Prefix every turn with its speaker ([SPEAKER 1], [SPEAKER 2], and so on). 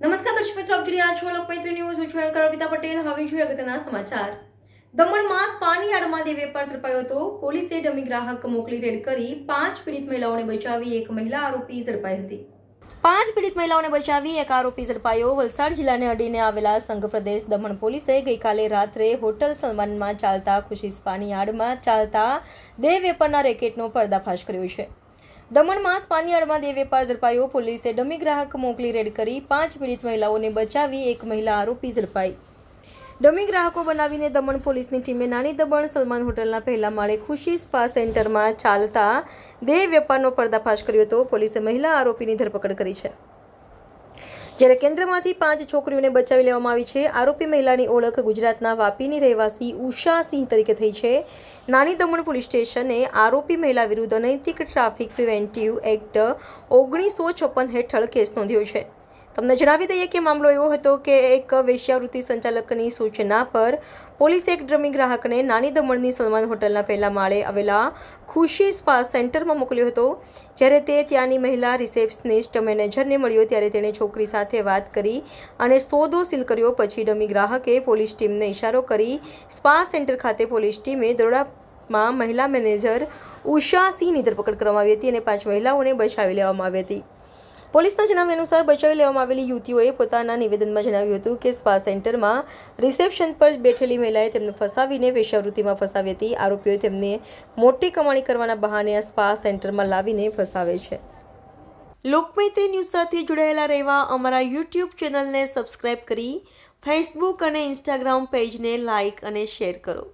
[SPEAKER 1] નમસ્કાર દર્શક મિત્રો, આપ જોઈ રહ્યા છો લોકમૈત્રી ન્યૂઝ. હું છું એન્કર અર્પિતા પટેલ. હવે જોઈએ અગત્યના સમાચાર. દમણમાં સ્પાની આડમાં દેહ વેપાર ઝડપાયો હતો. પોલીસે ડમી ગ્રાહક મોકલી રેડ કરી પાંચ પીડિત મહિલાઓને બચાવી એક મહિલા આરોપી ઝડપાઈ હતી. પાંચ પીડિત મહિલાઓને બચાવી એક આરોપી ઝડપાયો. વલસાડ જિલ્લાને અડીને આવેલા સંઘ પ્રદેશ દમણ પોલીસે ગઈકાલે રાત્રે હોટલ સન્માનમાં ચાલતા ખુશી સ્પાની આડમાં ચાલતા દેહ વેપારના રેકેટનો પર્દાફાશ કર્યો છે. દમણમાં સ્પાની આડમાં દેહ વેપાર ઝડપાયો. પોલીસે ડમી ગ્રાહક મોકલી રેડ કરી પાંચ પીડિત મહિલાઓને બચાવી એક મહિલા આરોપી ઝડપાઈ. ડમી ગ્રાહકો બનાવીને દમણ પોલીસની ટીમે નાની દમણ સલમાન હોટલના પહેલા માળે ખુશી સ્પા સેન્ટરમાં ચાલતા દેહ વેપારનો પર્દાફાશ કર્યો હતો. પોલીસે મહિલા આરોપીની ધરપકડ કરી છે. જ્યારે કેન્દ્રમાંથી પાંચ છોકરીઓને બચાવી લેવામાં આવી છે, આરોપી મહિલાની ઓળખ ગુજરાતના વાપીની રહેવાસી ઉષા સિંહ તરીકે થઈ છે. નાની દમણ પોલીસ સ્ટેશને આરોપી મહિલા વિરુદ્ધ અનૈતિક ટ્રાફિક પ્રિવેન્ટિવ એક્ટ ઓગણીસો છપ્પન હેઠળ કેસ નોંધ્યો છે. તમને જણાવી દઈએ કે મામલો એવો હતો કે એક વેશ્યાવૃત્તિ સંચાલકની સૂચના પર પોલીસે એક ડ્રમી ગ્રાહકને નાની દમણની સલમાન હોટલના પહેલા માળે આવેલા ખુશી સ્પા સેન્ટરમાં મોકલ્યો હતો. જ્યારે તે ત્યાંની મહિલા રિસેપ્શનિસ્ટ મેનેજરને મળ્યો ત્યારે તેણે છોકરી સાથે વાત કરી અને સોદો સીલ કર્યો. પછી ડમી ગ્રાહકે પોલીસ ટીમને ઇશારો કરી સ્પા સેન્ટર ખાતે પોલીસ ટીમે દરોડામાં મહિલા મેનેજર ઉષા સિંહની ધરપકડ કરવામાં આવી હતી અને પાંચ મહિલાઓને બચાવી લેવામાં આવી હતી. પોલીસના જણાવ્યા અનુસાર બચાવી લેવામાં આવેલી યુવતીઓએ પોતાના નિવેદનમાં જણાવ્યું હતું કે સ્પા સેન્ટરમાં રિસેપ્શન પર બેઠેલી મહિલાએ તેમને ફસાવીને વેશ્યાવૃત્તિમાં ફસાવી હતી. આરોપીઓએ તેમને મોટી કમાણી કરવાના બહાને આ સ્પા સેન્ટરમાં લાવીને ફસાવે છે. લોકમૈત્રી ન્યૂઝ સાથે જોડાયેલા રહેવા અમારા યુટ્યુબ ચેનલને સબસ્ક્રાઇબ કરી, ફેસબુક અને ઇન્સ્ટાગ્રામ પેજને લાઇક અને શેર કરો.